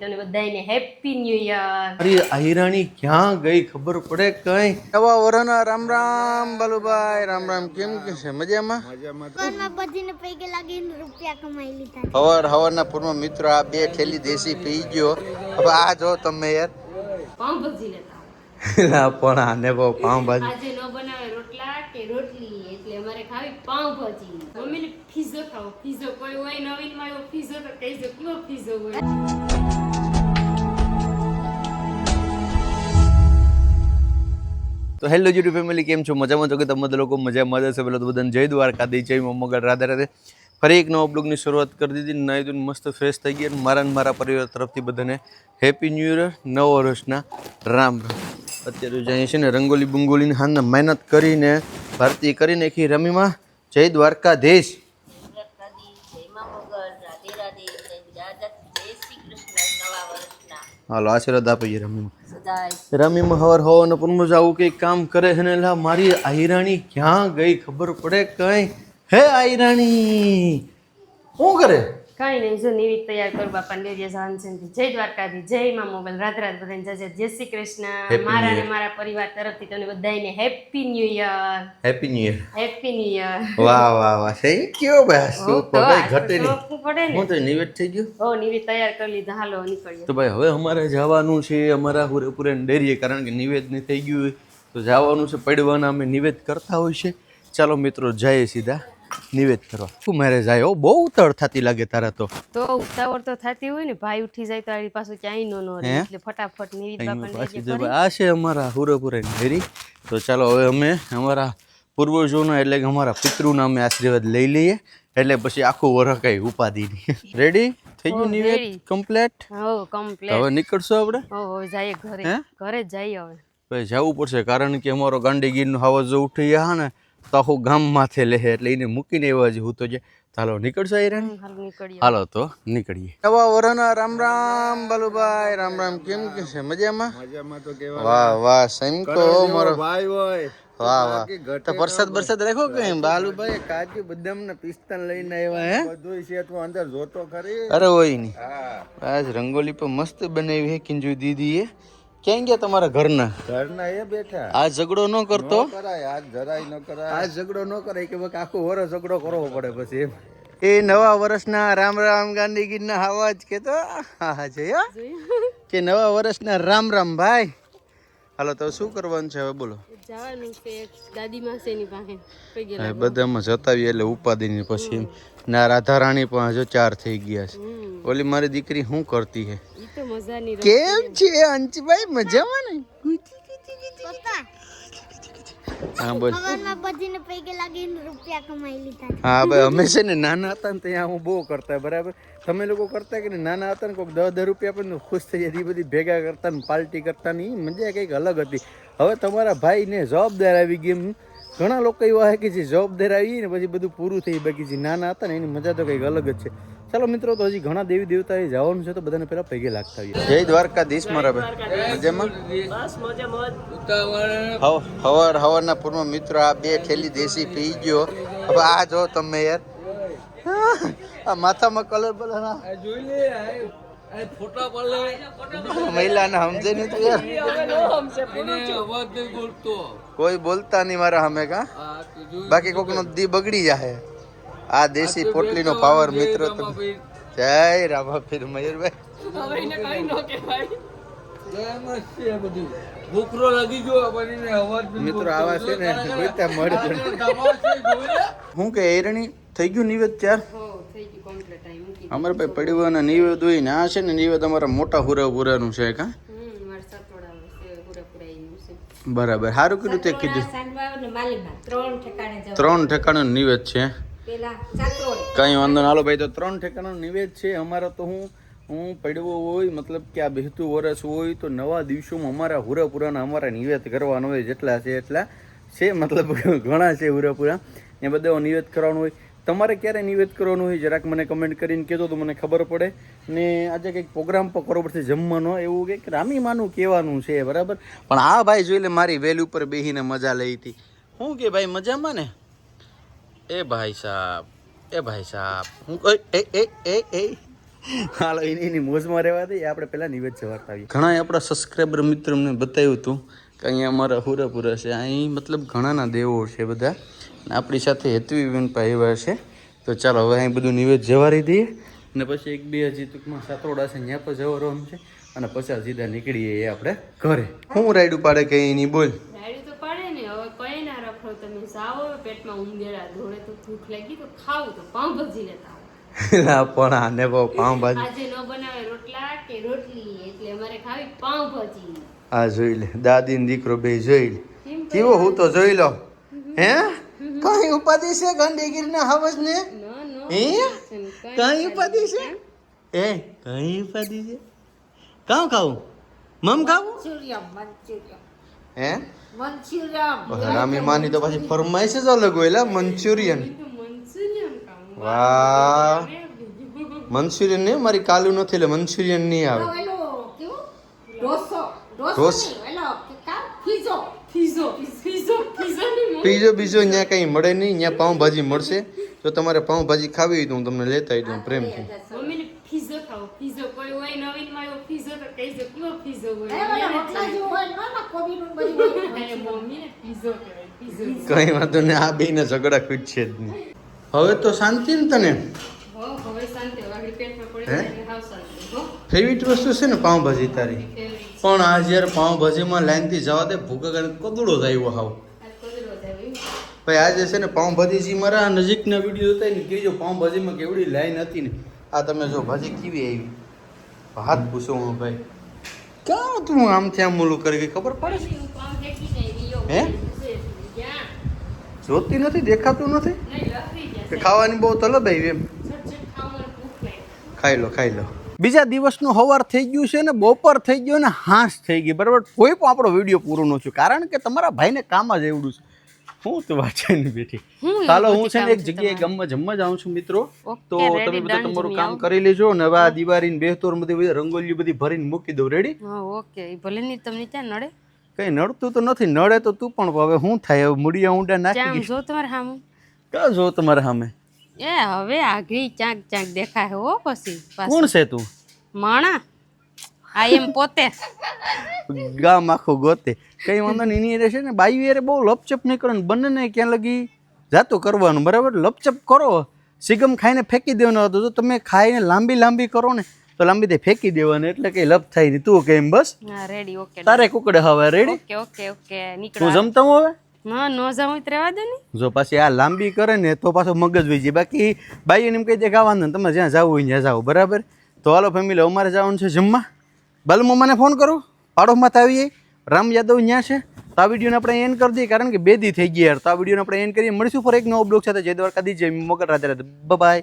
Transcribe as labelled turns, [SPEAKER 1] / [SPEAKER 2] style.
[SPEAKER 1] તમને બધાને happy new year
[SPEAKER 2] અરે આહિરાણી ક્યાં ગઈ ખબર પડે કઈ? નવા વરના રામ રામ બાલુભાઈ રામ રામ. કેમ કે છે? મજામાં?
[SPEAKER 3] મજામાં બધીને પૈકે લાગીને રૂપિયા કમાઈ લીધા
[SPEAKER 2] હવર હવારના પૂર્વ મિત્રો આ બે થેલી દેશી પી ગયો. હવે આ જો તમે યાર.
[SPEAKER 1] પાઉંભાજી લેતા
[SPEAKER 2] એલા પણ આને બહુ પાઉંભાજી.
[SPEAKER 1] આજે નો બનાવે રોટલા કે રોટલી એટલે અમારે ખાવી પાઉંભાજી. મમ્મીને ફીઝો ખાવ. ફીઝો કોઈ હોય નવીનમાં ફીઝો તો કહીજો. કેવો ફીઝો હોય?
[SPEAKER 2] તો હેલો યુટ્યુબ ફેમિલી કેમ છો? મજામાં છો કે તમે બધા લોકો? મજામાં જ હશે? પેલો તો બધાને જય દ્વારકા દઈ જય મમ્મગઢ રાધે રાધે. ફરી એક નવો બ્લોગની શરૂઆત કરી દીધી. નાઈ ધોઈને મસ્ત ફ્રેશ થઈ ગયા અને મારા અને મારા પરિવાર તરફથી બધાને હેપી ન્યૂ ઇયર નવ વર્ષના રામ રામ. અત્યારે જઈએ અહીંયા છે ને રંગોલી બંગોલીની હાથના મહેનત કરીને ભારતીય કરી નાખી રમીમાં જય દ્વારકાધીશ. હાલો આશીર્વાદ આપીએ રમીમાં. રમીમાં હવાર હોવાનો પણ આવું કંઈક કામ કરે છે ને, લા, મારી આયરાણી ક્યાં ગઈ ખબર પડે કઈ? હે આયરાણી, શું કરે?
[SPEAKER 1] કઈ નહીં જો નિવિત તૈયાર કરું બાપા નિર્ય જવાનસિંહથી જય દ્વારકાથી જય માં મોબાઈલ રાત રાત બધાને જજે જય. શ્રી કૃષ્ણ. મારા અને મારા પરિવાર તરફથી તમને બધાને happy new year
[SPEAKER 2] happy new year
[SPEAKER 1] happy new year
[SPEAKER 2] વાહ વાહ વાહ. થેન્ક યુ ભાઈ. સુપર ભાઈ ઘટે નહીં. હું તો નિવેદ થઈ ગયો.
[SPEAKER 1] હો નિવિત તૈયાર કરી લીધા. હાલો નીકળીએ.
[SPEAKER 2] તો ભાઈ હવે અમારે જવાનું છે અમારા પૂરેપૂરે ડેરીએ કારણ કે નિવેદ ને થઈ ગયું તો જવાનું છે પડવાના. અમે નિવેદ કરતા હોય છે. ચાલો મિત્રો જઈએ સીધા. નિવેદ કરવા શું મેરેજ આવ્યો બહુ ઉતાવળ થતી લાગે તારા તો.
[SPEAKER 1] તો ઉતાવળ તો થતી હોય ને ભાઈ ઉઠી જાય તો આની પાછું ક્યાંય નો નો એટલે ફટાફટ
[SPEAKER 2] નિવેદ
[SPEAKER 1] બાપાને
[SPEAKER 2] આ છે અમારા હુરપુરા ઘેરી તો ચાલો હવે અમે અમારા પૂર્વજોના એટલે કે અમારા પિતૃના અમે આશીર્વાદ લઈ લઈએ એટલે પછી આખું વરસ કઈ ઉપાધિ નહીં રેડી થઈ ગયું નિવેદ. કમ્પ્લેટ
[SPEAKER 1] હો કમ્પ્લેટ
[SPEAKER 2] હવે નીકળશો આપણે?
[SPEAKER 1] હો જઈએ ઘરે. ઘરે જઈએ હવે.
[SPEAKER 2] ભાઈ જવું પડશે કારણ કે અમારો ગાંડીગીરનો હાવજ ઉઠી ગયા ને તો આખું ગામ માથે લે એટલે એને મૂકીને એવા જ હું તો જે ચાલો નીકળશો હિરણ
[SPEAKER 1] હાલો
[SPEAKER 2] તો નીકળીએ. નવા વરના રામ રામ બાલુભાઈ રામ રામ કેમ કે છે? મજામાં?
[SPEAKER 4] મજામાં તો કેવા
[SPEAKER 2] વાહ વાહ સેમ તો મારો
[SPEAKER 4] ભાઈ હોય.
[SPEAKER 2] વાહ વાહ. તો વરસાદ વરસાદ રાખો કઈ બાલુભાઈ કાજુ બદામ ને પિસ્તા લઈને આવ્યા હે?
[SPEAKER 4] બધું છે તું અંદર જોતો ખરી.
[SPEAKER 2] અરે હોય નહીં.
[SPEAKER 4] હા.
[SPEAKER 2] રંગોલી પણ મસ્ત બનાવી હે કિંજુ દીદીએ. ક્યાં ગયા તમારા ઘરના?
[SPEAKER 4] ઘરના એ બેઠા.
[SPEAKER 2] આ ઝઘડો ન કરતો?
[SPEAKER 4] કરાય આ જરાય ન કરાય. આ ઝઘડો ન કરાય કે ભાઈ આખું વરસ ઝઘડો કરવો પડે પછી એમ.
[SPEAKER 2] એ નવા વર્ષના રામ રામ ગાંધીગીરના આવાજ કે તો હા હા છે હા. કે નવા વર્ષના રામ રામ ભાઈ. હાલો તો શું કરવાનું છે હવે બોલો.
[SPEAKER 1] જવાનું છે દાદી માસેની પાસે.
[SPEAKER 2] બધામાં જતાવીએ એટલે ઉપાધિની પછી ના ના રાધારાણી પણ હજુ ચાર થઈ ગયા છે. ઓલી મારી દીકરી શું કરતી
[SPEAKER 1] તો મજાની
[SPEAKER 2] કેમ છે અંશભાઈ મજામાં ને? હા બોલ. હા ભાઈ અમે છે ને નાના હતા ને ત્યાં હું બહુ કરતા બરાબર? તમે લોકો કરતા કે નહીં? નાના હતા ને કોઈક દસ દસ રૂપિયા પણ ખુશ થઈ જતી બધી ભેગા કરતા ને પાર્ટી કરતા ને ઈ મજા કંઈક અલગ હતી. હવે તમારા ભાઈને જવાબદાર આવી ગઈ ઘણા લોકો એવા છે કે જે જવાબદાર આવી ને પછી બધું પૂરું થઈ બાકી જે નાના હતા ને એની મજા તો કંઈક અલગ જ છે. ચાલો મિત્રો તો હજી ઘણા દેવી દેવતાએ જવાનું છે તો બધાને પહેલા પૈગે લાગતા આવીએ. જય દ્વારકાધીશ મારા ભાઈ. મજામાં? હવ- હવાર હવારના પૂર્વ મિત્રો આ બે થેલી દેશી પી ગયો. હવે આ જો તમે યાર. આ માથામાં કલર બલર આ. મહિલાને સમજે નહીં તો યાર. કોઈ બોલતા નહીં મારા હમે કા? બાકી કોકનો દી બગડી જાય આ દેશી પોટલીનો પાવર મિત્રો તમે. જય રામા પીર મયુરભાઈ મિત્રો આવા છે ને ગોઈતા મળે હું કે એરણી થઈ ગયું નિવેદ ચાર
[SPEAKER 1] હો થઈ ગયું કમ્પ્લીટ આઈ મૂકી
[SPEAKER 2] અમારે ભાઈ પડવાના નિવેદ હોય ને આ છે ને નિવેદ અમારા મોટા હુરા છે કા
[SPEAKER 1] હમ મારે સતોડા છે પૂરેપૂરા એનું છે.
[SPEAKER 2] બરાબર. સારું કીધું તે કીધું.
[SPEAKER 1] સાંડવા ને માલીમાં ત્રણ ઠેકાણે
[SPEAKER 2] ઠેકાણું નિવેદ છે. કઈ વાંધો હાલો ભાઈ, તો ત્રણ ઠેકાણું નિવેદ છે. અમારા તો હું હું પડવો હોય, મતલબ કે આ બેહતું વરસ હોય, તો નવા દિવસોમાં અમારા હુરાપુરાના અમારા નિવેદ કરવાનો હોય, જેટલા છે એટલા છે. મતલબ ઘણા છે હુરાપુરા. એ બધા નિવેદ કરવાનું હોય. તમારે ક્યારે નિવેદ કરવાનું હોય, જરાક મને કમેન્ટ કરીને કહેતો તો મને ખબર પડે. ને આજે કંઈક પ્રોગ્રામ પણ કરવો પડશે, જમવાનો, એવું કંઈક રામીમાનું કહેવાનું છે, બરાબર? પણ આ ભાઈ જોઈ લે, મારી વેલ ઉપર બેહીને મજા લઈ હતી. શું કે ભાઈ, મજામાં ને? એ ભાઈ સાહેબ એ ભાઈ સાહેબ હું એ એ એ એ એ. હાલો એની એની મોજમાં રહેવા દઈએ આપણે પહેલાં નિવેદ જવા આવીએ ઘણા આપણા સબસ્ક્રાઈબર મિત્ર અમને બતાવ્યું હતું કે અહીંયા અમારા હુરાપુરા છે. અહીં મતલબ ઘણાના દેવો છે બધા. આપણી સાથે હેતવીબેન આવ્યા છે. તો ચાલો હવે અહીં બધું નિવેદ જવારી દઈએ. અને પછી એક બે હજી ટૂંકમાં સાતરોડા છે ત્યાં પણ જવાનું છે. અને પછી સીધા નીકળીએ એ આપણે ઘરે. હું રાઈડ ઉપાડે કે એની બોલ
[SPEAKER 1] રાયડું તો પડે ને હવે કઈ ના રખડો પેટમાં ઉંદેડા ધોળે તો ભૂખ લાગી તો ખાવું તો પાઉંભાજી લેતા
[SPEAKER 2] ના પણ આને બહુ પાઉંભાજી
[SPEAKER 1] આજે ન બનાવે રોટલા કે રોટલી એટલે અમારે ખાવી પાઉંભાજી
[SPEAKER 2] આ જોઈ લે દાદી દીકરો બે જોઈ લે. કેવો હું તો જોઈ લો. હે? કઈ ઉપાધિ છે ગંડીગીર ના? હવસ ને હે?
[SPEAKER 1] કઈ
[SPEAKER 2] કઈ ઉપાધિ છે? એ કઈ ઉપાધિ છે? કાઉ ખાવું? મમ ખાવું? હે? રામી માની તો પછી ફરમાઈશ જ અલગ હોય લા મંચુરિયન વાહ મંચુરિયન નહીં મારી કાલુ નથી એટલે મંચુરિયન નહીં આવે ઢોસ
[SPEAKER 1] પીઝો
[SPEAKER 2] બીજો બીજો ત્યાં કંઈ મળે નહીં ત્યાં પાઉંભાજી મળશે જો તમારે પાઉંભાજી ખાવી હોય તો હું તમને લેતા આવી દઉં પ્રેમથી
[SPEAKER 1] ખાવો પીઝો કોઈ હોય નવીનમાં એવો પીઝો તો કહીજો કેવો પીઝો હોય? અરે મમ્મીને પીઝો કહેવાય પીઝો
[SPEAKER 2] કઈ વાંધો નહીં આ બેને ઝઘડા ખૂટશે જ નહીં. હવે તો શાંતિ ને તને? ફેવરિટ વસ્તુ છે ને પાઉંભાજી તારી? પણ આ જ્યારે પાઉંભાજીમાં લાઈનથી જવા દે ભૂકા કરીને કદડો જ આવ્યો હાવ ભાઈ આજે છે ને પાઉંભાજી મારા નજીકના વીડિયો હતા ને કીજો પાઉંભાજીમાં કેવડી લાઈન હતી ને. આ તમે જો ભાજી કેવી આવી? હાથ પૂછો હું ભાઈ. ક્યાં તું આમથી આમ ઓલું કરી ગઈ? ખબર પડે છે?
[SPEAKER 1] હું?
[SPEAKER 2] જોતી નથી દેખાતું નથી? કે ખાવાની બહુ તલબ આવી એમ?
[SPEAKER 1] ઝટઝટ ખાવાનું ભૂખ લાગી.
[SPEAKER 2] ખાઈ લો ખાઈ લો. બીજા દિવસનું હવાર થઈ ગયું છે ને બપોર થઈ ગયો ને હાંસ થઈ ગઈ બરાબર? કોઈ પણ આપણો વીડિયો પૂરો ન થયો. કારણ કે તમારા ભાઈને કામ જ એવડું છે. હું તો વાંચીને બેઠી
[SPEAKER 1] હું
[SPEAKER 2] ચાલો હું છે ને એક જગ્યાએ ગામમાં જમવા જાઉં છું મિત્રો. તો તમે બધા તમારું કામ કરી લેજો ને હવે આ દિવાળી બે બેહતોર બધી રંગોલીઓ બધી ભરીને મૂકી દઉં. રેડી
[SPEAKER 1] ઓકે ભલે નહીં તમને ત્યાં નડે.
[SPEAKER 2] કઈ નડતું તો નથી. નડે તો તું પણ હવે શું થાય? હવે મૂડિયા ઊંડા નાખી
[SPEAKER 1] જો તમારે સામે
[SPEAKER 2] કા જો તમારે સામે
[SPEAKER 1] એ હવે આગળ ચાંક ચાંક દેખાય હો પાછું.
[SPEAKER 2] કોણ છે તું?
[SPEAKER 1] માણા. આ એમ પોતે.
[SPEAKER 2] ગામ આખું ગોતે. કઈ વાંધો નહીં એની રહેશે ને બાઈ યારે બહુ લપચપ નહીં કરો ને બંનેને ક્યાં લગી જાતું કરવાનું બરાબર? લપચપ કરો. સિગમ ખાઈને ફેંકી દેવાનો હતો. તો તમે ખાઈને લાંબી લાંબી કરો ને તો લાંબી તે ફેંકી દેવાની એટલે કઈ લપ થાય નહીં. તું કેમ બસ?
[SPEAKER 1] રેડી ઓકે
[SPEAKER 2] તારે કુકડે હવે રેડી
[SPEAKER 1] ઓકે ઓકે ઓકે
[SPEAKER 2] તું જમતો હું હવે?
[SPEAKER 1] નો જાઉં રહેવા દે ને.
[SPEAKER 2] જો પાછી આ લાંબી કરે ને તો પાછો મગજ વહી જાય. બાકી બાઈ એમ કહી દે ખાવાનું તમે જ્યાં જવું હોય ત્યાં જાવ બરાબર? તો હાલો ફેમિલી અમારે જવાનું છે જમવા. બાલમમ્માને ફોન કરો, પાડોશમાં તો આવીએ. રામ યાદવ ત્યાં છે. તો આ વિડીયોને આપણે એન્ડ કરી દઈએ, કારણ કે બે દી થઈ ગયા યાર. તો આ વિડીયોને આપણે એન્ડ કરીએ. મળીશું ફોર એક નવો બ્લોગ સાથે. જય દ્વારકાધી જય મગર રાધે રાધે બાય